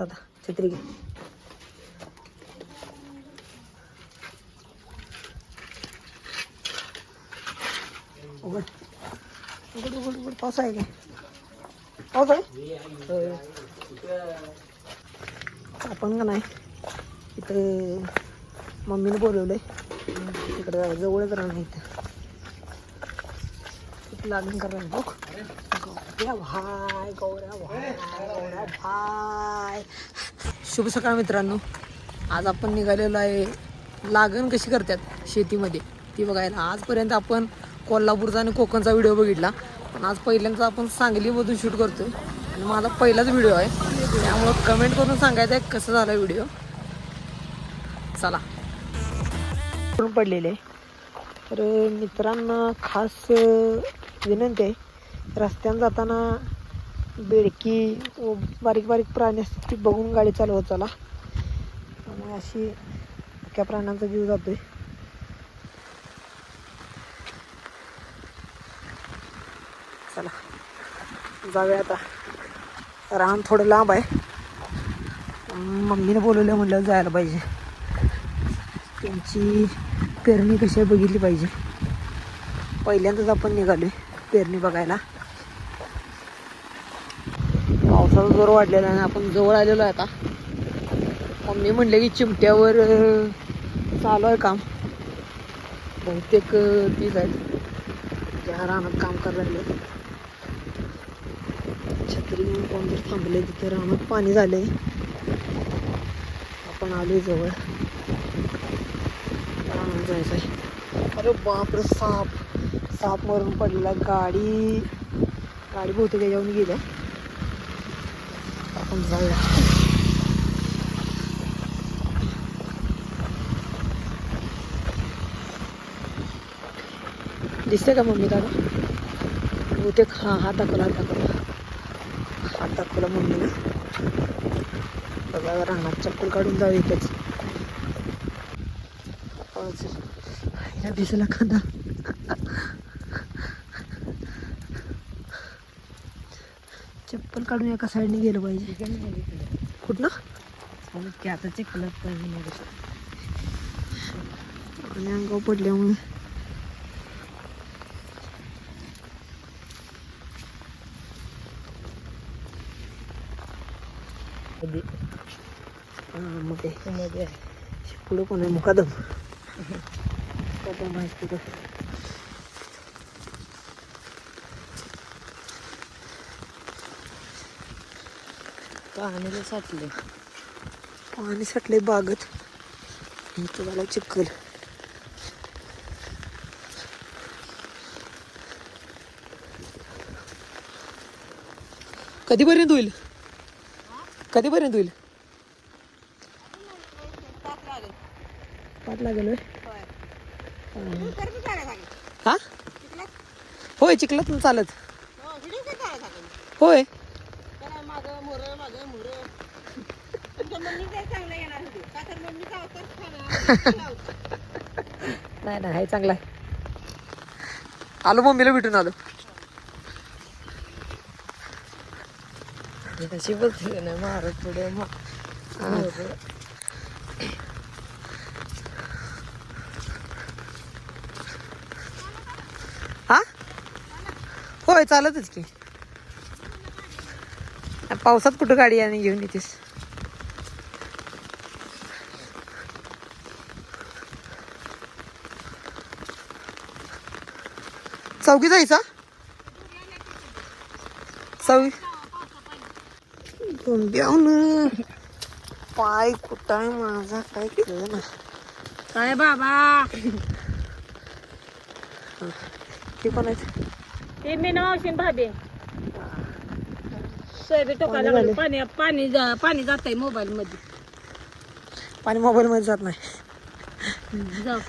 आता छत्री घे उघड उघड उघड उघड पाऊस आहे काय पाऊस आहे आपण का नाही? इकडे मम्मीने बोलवलंय. तिकडे जवळच राहणार इथं. तिथं लागून करा बघ. गौऱ्या भाय गौऱ्या भाय गौऱ्या भाय शुभ सकाळ मित्रांनो. आज आपण निघालेलो आहे. लागण कशी करतात शेतीमध्ये? ती बघायला. आजपर्यंत आपण कोल्हापूरचा आणि कोकणचा व्हिडिओ बघितला. पण आज पहिल्यांदा आपण सांगलीमधून शूट करतोय. आणि माझा पहिलाच व्हिडिओ आहे. त्यामुळं कमेंट करून सांगायचं आहे कसं झालं व्हिडिओ. चला. करून पडलेले. तर मित्रांना खास विनंती आहे. रस्त्यानं जाताना बेडकी व बारीक बारीक प्राणी असतात ती बघून गाडी चालवत चला. त्यामुळे अशी त्या प्राण्यांचा जीव जातोय. चला जाऊया आता. रान थोडं लांब आहे. मम्मीने बोलवलं म्हणलं जायला पाहिजे. त्यांची पेरणी कशी आहे बघितली पाहिजे. पहिल्यांदाच आपण निघालोय पेरणी बघायला. पावसाचा जोर वाढलेला आहे आणि आपण जवळ आलेलो आहे आता. मम्मी म्हणले की चिमट्यावर चालू आहे काम. बहुतेक तीच आहेत. ज्या रानात काम करायला लागले. छत्री घेऊन जर थांबले तिथे. रानात पाणी झाले आपण आलोय जवळ. रानात जायचं आहे अरे बापरे साप. साप मरून पडलेला. गाडी गाडी बहुतेक याच्यावर गेल्या आपण जाऊया दिसते का मम्मी दादा बहुतेक हा हात दाखवला हात दाखवला हात दाखवला मम्मीने बघा रानात चप्पल काढून जाऊ इथेच दिसला खांदा चप्पल काढून एका साईडने गेलं पाहिजे. कुठनं आता चिखलात पाहिजे आणि अंगावर पडल्यामुळे. मग ते. पुढं कोण आहे? मुकादम. मुकादम आहे पाण्याला साठले पाणी साठले बागत. इथं झाला चिखल. कधीपर्यंत होईल? कधीपर्यंत होईल? पाठ लागेल? हा. होय चिखलात चालत. होय. नाही नाही चांगला आहे. आलो मम्मीला भेटून आलो. तशी बोलते ना मारत पुढे. हा? होय चालतच की. पावसात कुठं गाडी आणि घेऊन येतेस? चौकी जायचा चौकी? ना पाय कुठं माझा? काय कळ ना काय बाबा? ते पण आहे ते मी मावशीन भाबे सोयाबीन टोकायला झाले. लागले. पाणी पाणी जा- पाणी जात आहे मोबाईल मध्ये. पाणी मोबाईल मध्ये जात नाही. जाऊ.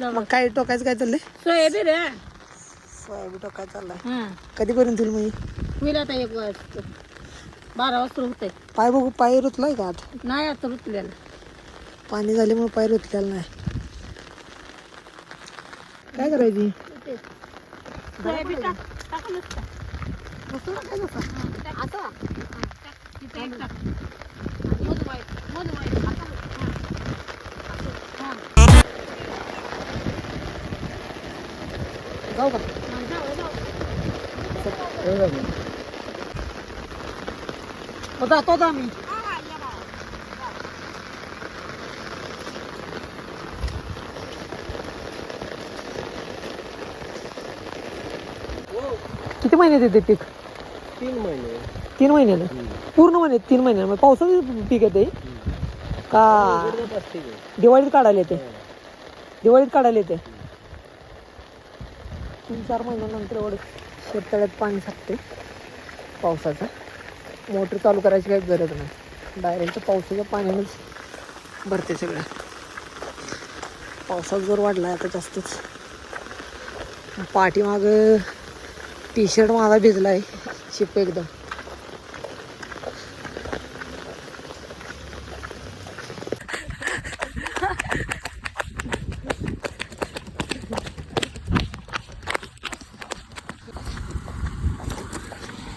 जाऊ. मग काय टोकायचं काय चाललंय? सोयाबीन रे सोयाबीन टोकाय चाललाय. हा. कधीपर्यंत होईल मग होईल आता एक वाजता. बारा वाजता होतंय. पाय बघू पाय रुतलाय का आत? नाही आता रुतलेलं. पाणी झाल्यामुळे पाय रुतलेला नाही. काय करायची? सोयाबीन टाक टाक. जाऊ का जाऊ जाऊ जाऊ जाऊ महिन्यात येते पीक? तीन महिने. तीन महिन्यानं? पूर्ण महिन्यात तीन महिन्यानं. मग पावसाचं पीक येते का? असते की. दिवाळीत काढायला येते? दिवाळीत काढायला येते? तीन चार महिन्यानंतर एवढं शेततळ्यात पाणी साठते पावसाचं. मोटर चालू करायची काही गरज नाही. डायरेक्ट पावसाच्या पाण्यानंच भरते सगळं. पावसाचा जोर वाढला आता जास्तच. पाठीमाग टी शर्ट माझा भिजला आहे शिप एकदम.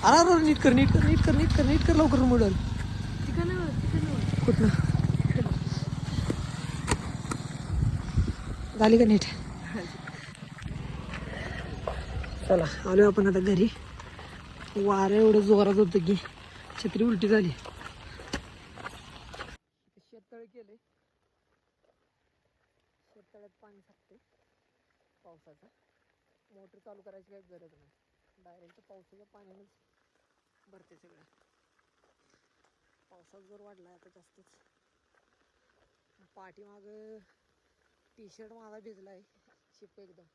अरे नीट कर नीट कर नीट कर नीट कर नीट कर लवकर मुडल. कुठनं? झाली का नीट? चला आलो आपण आता घरी. वारं एवढं जोरात होतं की छत्री उलटी झाली. शेततळ केले. शेततळ्यात पाणी साठते पावसाचं. मोटर चालू करायची काही गरज नाही. डायरेक्ट पावसाच्या पाण्यानेच भरते सगळं. पावसाचा जोर वाढला आता जास्तच. पाठीमाग टी शर्ट माझा भिजला आहे शिप एकदम.